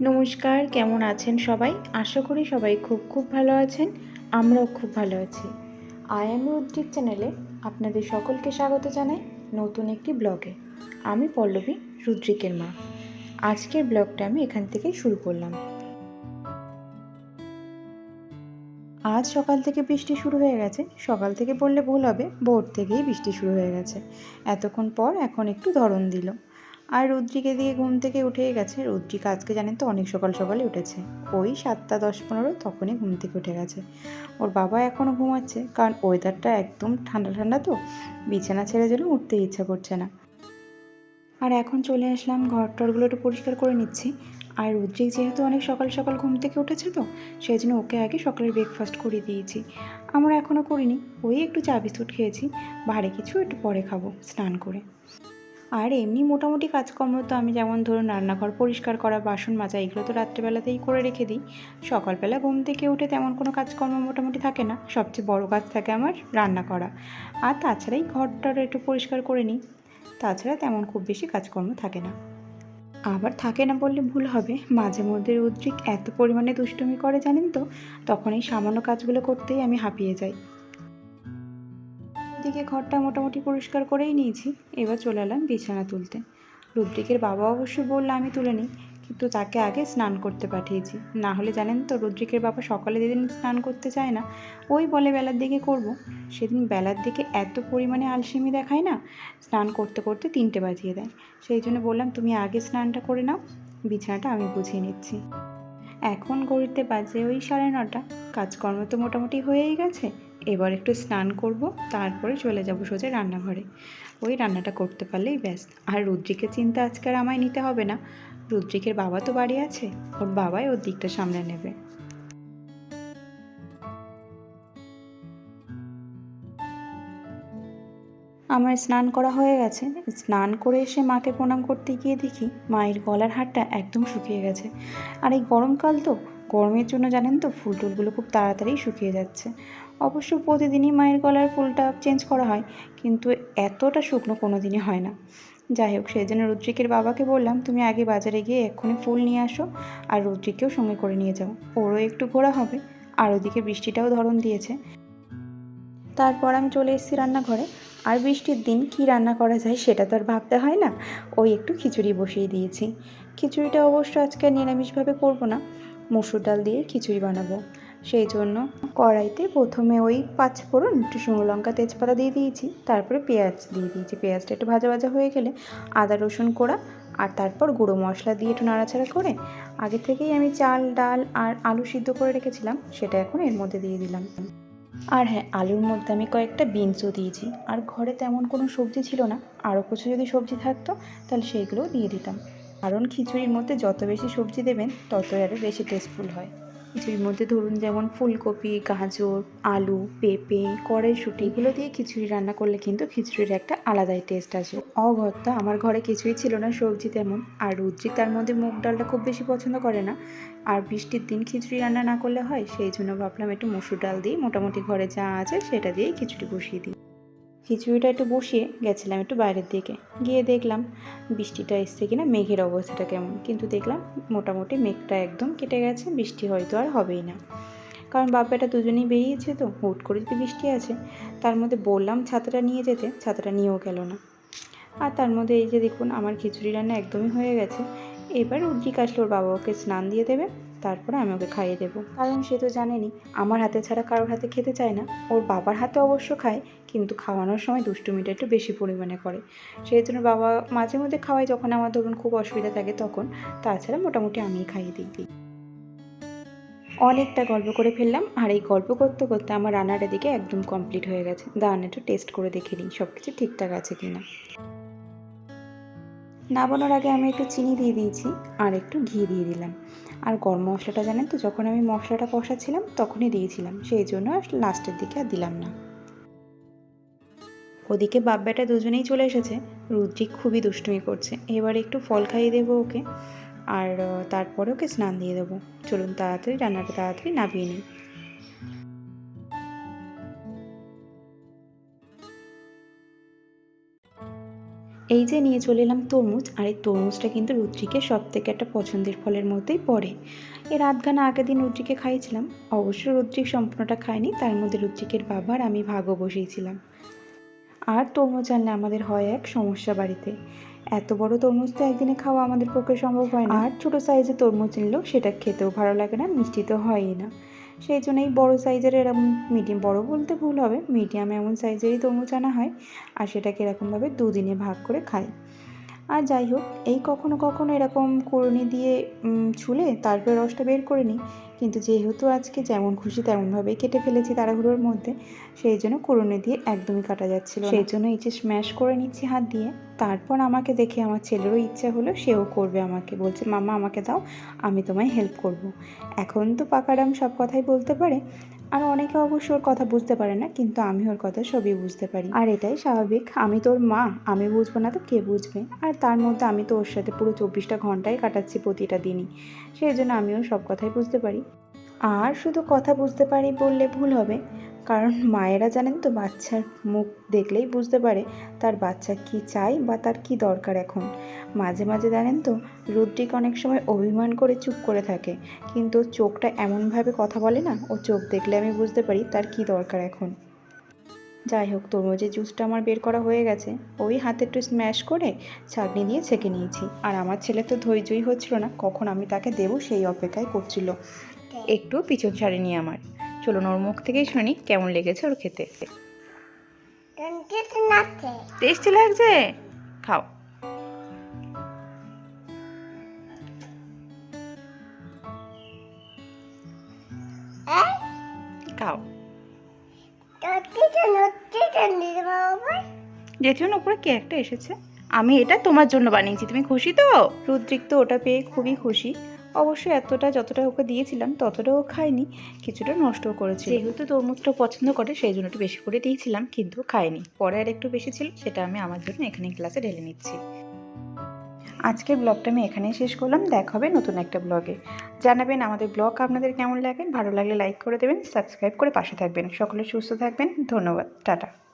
নমস্কার, কেমন আছেন সবাই? আশা করি সবাই খুব খুব ভালো আছেন, আমরাও খুব ভালো আছি। আই এম উদ্দিক চ্যানেলে আপনাদের সকলকে স্বাগত জানাই নতুন একটি ব্লগে। আমি পল্লবী, রুদ্রিকের মা। আজকের ব্লগটা আমি এখান থেকেই শুরু করলাম। আজ সকাল থেকে বৃষ্টি শুরু হয়ে গেছে। সকাল থেকে বললে ভুল হবে, ভোর থেকেই বৃষ্টি শুরু হয়ে গেছে। এতক্ষণ পর এখন একটু ধরন দিল। আর রুদ্রিকে দিয়ে ঘুম থেকে উঠেই গেছে। রুদ্রিক আজকে জানেন তো অনেক সকাল সকালে উঠেছে। ওই সাতটা দশ পনেরো তখনই ঘুম থেকে উঠে গেছে। ওর বাবা এখনও ঘুমাচ্ছে, কারণ ওয়েদারটা একদম ঠান্ডা ঠান্ডা তো। বিছানা ছেড়ে যেন উঠতে ইচ্ছা করছে না। আর এখন চলে আসলাম ঘর টরগুলো একটু পরিষ্কার করে নিচ্ছি। আর রুদ্রিক যেহেতু অনেক সকাল সকাল ঘুম থেকে উঠেছে তো সেই জন্য ওকে আগে সকালের ব্রেকফাস্ট করে দিয়েছি। আমরা এখনও করিনি, ওই একটু চা বিস্কুট খেয়েছি ভারী কিছু একটু পরে খাব, স্নান করে। আর এমনি মোটামুটি কাজকর্ম তো আমি যেমন ধরুন রান্নাঘর পরিষ্কার করা, বাসন মাজা, এগুলো তো রাত্রেবেলাতেই করে রেখে দিই। সকালবেলা ঘুম থেকে উঠে তেমন কোনো কাজকর্ম মোটামুটি থাকে না। সবচেয়ে বড় কাজ থাকে আমার রান্না করা। আর তাছাড়াই ঘরটার একটু পরিষ্কার করে নিই। তাছাড়া তেমন খুব বেশি কাজকর্ম থাকে না। আবার থাকে না বললে ভুল হবে। মাঝে মধ্যে উদ্রিক এত পরিমাণে দুষ্টুমি করে জানেন তো? তখন এই সামান্য কাজগুলো করতেই আমি হাঁপিয়ে যাই। দিকে ঘরটা মোটামুটি পরিষ্কার করেই নিয়েছি। এবার চলে এলাম বিছানা তুলতে। রুদ্রিকের বাবা অবশ্য বলল, আমি তুলে নিই। কিন্তু তাকে আগে স্নান করতে পাঠিয়েছি। না হলে জানেন তো, রুদ্রিকের বাবা সকালে যেদিন স্নান করতে চায় না, ওই বলে বেলার দিকে করব। সেদিন বেলার দিকে এত পরিমাণে আলসেমি দেখায় না, স্নান করতে করতে তিনটে বাজিয়ে দেয়। সেই জন্য বললাম, তুমি আগে স্নানটা করে নাও, বিছানাটা আমি বুঝিয়ে নিচ্ছি। এখন ঘড়িতে বাজে ওই সাড়ে নটা। কাজকর্ম তো মোটামুটি হয়েই গেছে। এবার একটু স্নান করব, তারপরে চলে যাব সোজা রান্নাঘরে। ওই রান্নাটা করতে পারলেই ব্যাস। আর রুদ্রিকের চিন্তা আজকে আর আমায় নিতে হবে না। রুদ্রিকের বাবা তো বাড়ি আছে, ওর বাবাই ওর দিকটা সামলে নেবে। আমার স্নান করা হয়ে গেছে। স্নান করে এসে মাকে প্রণাম করতে গিয়ে দেখি মায়ের গলার হারটা একদম শুকিয়ে গেছে। আর এই গরমকাল তো গরমের জন্য জানেন তো, ফুল টুলগুলো খুব তাড়াতাড়ি শুকিয়ে যাচ্ছে। অবশ্য প্রতিদিনই মায়ের গলার ফুলটা চেঞ্জ করা হয়, কিন্তু এতটা শুকনো কোনো দিনই হয় না। যাই হোক সেই জন্য রুদ্রিকের বাবাকে বললাম, তুমি আগে বাজারে গিয়ে এক্ষুনি ফুল নিয়ে আসো আর রুদ্রিককেও সঙ্গে করে নিয়ে যাও। ওরও একটু ঘোরা হবে। আর ওদিকে বৃষ্টিটাও ধরন দিয়েছে। তারপর আমি চলে এসেছি রান্নাঘরে। আর বৃষ্টির দিন কি রান্না করা যায় সেটা তো আর ভাবতে হয় না। ওই একটু খিচুড়ি বসিয়ে দিয়েছি। খিচুড়িটা অবশ্য আজকে নিরামিষভাবে করব না। মসুর ডাল দিয়ে খিচুড়ি বানাবো। সেই জন্য কড়াইতে প্রথমে ওই পাঁচ ফোড়ন একটু শুকনো লঙ্কা, তেজপাতা দিয়ে দিয়েছি, তারপরে পেঁয়াজ দিয়ে দিয়েছি। পেঁয়াজটা একটু ভাজা ভাজা হয়ে গেলে আদা, রসুন কোড়া আর তারপর গুঁড়ো মশলা দিয়ে একটু নাড়াচাড়া করে আগে থেকেই আমি চাল, ডাল আর আলু সিদ্ধ করে রেখেছিলাম, সেটা এখন এর মধ্যে দিয়ে দিলাম। আর হ্যাঁ আলুর মধ্যে আমি কয়েকটা বিনসও দিয়েছি। আর ঘরে তেমন কোনো সবজি ছিল না, আরও কিছু যদি সবজি থাকতো, তাহলে সেইগুলোও দিয়ে দিতাম। কারণ খিচুড়ির মধ্যে যত বেশি সবজি দেবেন, ততই আরও বেশি টেস্টফুল হয়। খিচুড়ির মধ্যে ধরুন যেমন ফুলকপি, গাজর, আলু, পেঁপে, কড়াইশুঁটি, এগুলো দিয়ে খিচুড়ি রান্না করলে কিন্তু খিচুড়ির একটা আলাদাই টেস্ট আসে। অগত্যা আমার ঘরে কিছুই ছিল না, সবজি তেমন, আর রুদ্রিক তার মধ্যে মুগ ডালটা খুব বেশি পছন্দ করে না। আর বৃষ্টির দিন খিচুড়ি রান্না না করলে হয়, সেই জন্য ভাবলাম একটু মসুর ডাল দিয়ে মোটামুটি ঘরে যা আছে, সেটা দিয়েই খিচুড়ি বসিয়ে দিই। খিচুড়িটা একটু বসিয়ে গেছিলাম একটু বাইরের দিকে। গিয়ে দেখলাম বৃষ্টিটা এসছে কিনা, মেঘের অবস্থাটা কেমন। কিন্তু দেখলাম মোটামুটি মেঘটা একদম কেটে গেছে, বৃষ্টি হয়তো আর হবেই না। কারণ বাপ্পাটা দুজনেই বেরিয়েছে তো, হুট করে যদি বৃষ্টি আছে তার মধ্যে বললাম ছাতাটা নিয়ে যেতে, ছাতাটা নিয়েও গেল না। আর তার মধ্যে এই যে দেখুন, আমার খিচুড়ি রান্না একদমই হয়ে গেছে। এবার উদ্রিক আসলে ওর বাবা ওকে স্নান দিয়ে দেবে। তারপরে আমি ওকে খাইয়ে দেবো। কারণ সে তো জানেনি, আমার হাতে ছাড়া কারোর হাতে খেতে চায় না। ওর বাবার হাতে অবশ্য খায়, কিন্তু খাওয়ানোর সময় দুষ্টুমিটা একটু বেশি পরিমাণে করে। সেই জন্য বাবা মাঝে মধ্যে খাওয়াই যখন আমার ধরুন খুব অসুবিধা থাকে তখন। তাছাড়া মোটামুটি আমিই খাইয়ে দিই। অনেকটা গল্প করে ফেললাম, আর এই গল্প করতে করতে আমার রান্নাটা দিকে একদম কমপ্লিট হয়ে গেছে। দাঁড়ান একটু টেস্ট করে দেখে নিই সব কিছু ঠিকঠাক আছে কিনা। নামানোর আগে আমি একটু চিনি দিয়ে দিয়েছি আর একটু ঘি দিয়ে দিলাম। আর গরম মশলাটা জানেন তো, যখন আমি মশলাটা কষাচ্ছিলাম তখনই দিয়েছিলাম, সেই জন্য আর লাস্টের দিকে আর দিলাম না। ওদিকে বাব্যাটা দুজনেই চলে এসেছে, রুদ্রিক খুবই দুষ্টুমি করছে। এবার একটু ফল খাইয়ে দেবো ওকে, আর তারপরে ওকে স্নান দিয়ে দেবো। চলুন তাড়াতাড়ি, রান্নাটা তাড়াতাড়ি নামিয়ে নিই। এই যে নিয়ে চলে এলাম তরমুজ, আর এই তরমুজটা কিন্তু রুদ্রিকে সব থেকে একটা পছন্দের ফলের মধ্যেই পড়ে। এর আধখানা আগের দিন রুদ্রিকে খাইয়েছিলাম। অবশ্য রুদ্রিক সম্পূর্ণটা খায়নি, তার মধ্যে রুদ্রিকের বাবার আমি ভাগও বসিয়েছিলাম। আর তরমুজ আনলে আমাদের হয় এক সমস্যা বাড়িতে। এত বড় তরমুজ তো একদিনে খাওয়া আমাদের পক্ষে সম্ভব হয় না। আর ছোটো সাইজের তরমুজ নিলেও সেটা খেতেও ভালো লাগে না, মিষ্টি তো হয়ই না। সেই জন্যই বড়ো সাইজের এরকম মিডিয়াম বড় বলতে ভুল হবে মিডিয়াম এমন সাইজেরই তরমুজ আনা হয়, আর সেটাকে এরকমভাবে দুদিনে ভাগ করে খাই আর যাই হোক, এই কখনো কখনো এরকম কুড়ুনি দিয়ে ছুলে তারপরে রসটা বের করে নিই। কিন্তু যেহেতু আজকে যেমন খুশি তেমনভাবেই কেটে ফেলেছি তাড়াহুড়োর মধ্যে, সেই জন্য কুড়ুনি দিয়ে একদমই কাটা যাচ্ছিল সেই জন্য এই যে স্ম্যাশ করে নিচ্ছি হাত দিয়ে, তারপর আমাকে দেখে আমার ছেলেরও ইচ্ছা হলো, সেও করবে আমাকে। বলছে মামা আমাকে দাও, আমি তোমায় হেল্প করব। এখন তো পাকারাম সব কথাই বলতে পারে আর অনেকে অবশ্য ওর কথা বুঝতে পারে না কিন্তু আমি ওর কথা সবই বুঝতে পারি। আর এটাই স্বাভাবিক আমি তোর মা আমি বুঝব না তো কে বুঝবে? আর তার মধ্যে আমি তো ওর সাথে পুরো চব্বিশটা ঘন্টাই কাটাচ্ছি প্রতিটা দিনই সেই জন্য আমিও সব কথাই বুঝতে পারি। আর শুধু কথা বুঝতে পারি বললে ভুল হবে কারণ মায়েরা জানেন তো বাচ্চার মুখ দেখলেই বুঝতে পারে তার বাচ্চা কি চাই বা তার কি দরকার এখন। মাঝে মাঝে জানেন তো রুদ্রিক অনেক সময় অভিমান করে চুপ করে থাকে। কিন্তু চোখটা এমনভাবে কথা বলে না ও চোখ দেখলে আমি বুঝতে পারি তার কি দরকার এখন। যাই হোক তরমুজের জুসটা আমার বের করা হয়ে গেছে। ওই হাতে একটু স্ম্যাশ করে ছাঁকনি দিয়ে ছেঁকে নিয়েছি। আর আমার ছেলে তো ধৈর্যই হচ্ছিল না কখন আমি তাকে দেবো সেই অপেক্ষায় করছিল। একটু পিছন ছাড়েনি আমার। চলুন ওর মুখ থেকেই শুনি কেমন লেগেছে ওর খেতে। টেস্টি লাগছে? খাও। খাও। জেঠিমন উপরে কে একটা এসেছে। আমি এটা তোমার জন্য বানিয়েছি। তুমি খুশি তো? রুদ্রিক তো ওটা পেয়ে খুবই খুশি। অবশ্যই এতটা যতটা ওকে দিয়েছিলাম ততটাও খায়নি। কিছুটা নষ্টও করেছে যেহেতু তরমুজটা পছন্দ করে সেই জন্য একটু বেশি করে দিয়েছিলাম কিন্তু খায়নি। পরে আর একটু বেশি ছিল সেটা আমি আমার জন্য এখানে গ্লাসে ঢেলে নিচ্ছি। আজকের ব্লগটা আমি এখানেই শেষ করলাম। দেখা হবে নতুন একটা ব্লগে। জানাবেন আমাদের ব্লগ আপনাদের কেমন লাগে। ভালো লাগলে লাইক করে দেবেন সাবস্ক্রাইব করে পাশে থাকবেন। সকলে সুস্থ থাকবেন। ধন্যবাদ। টাটা।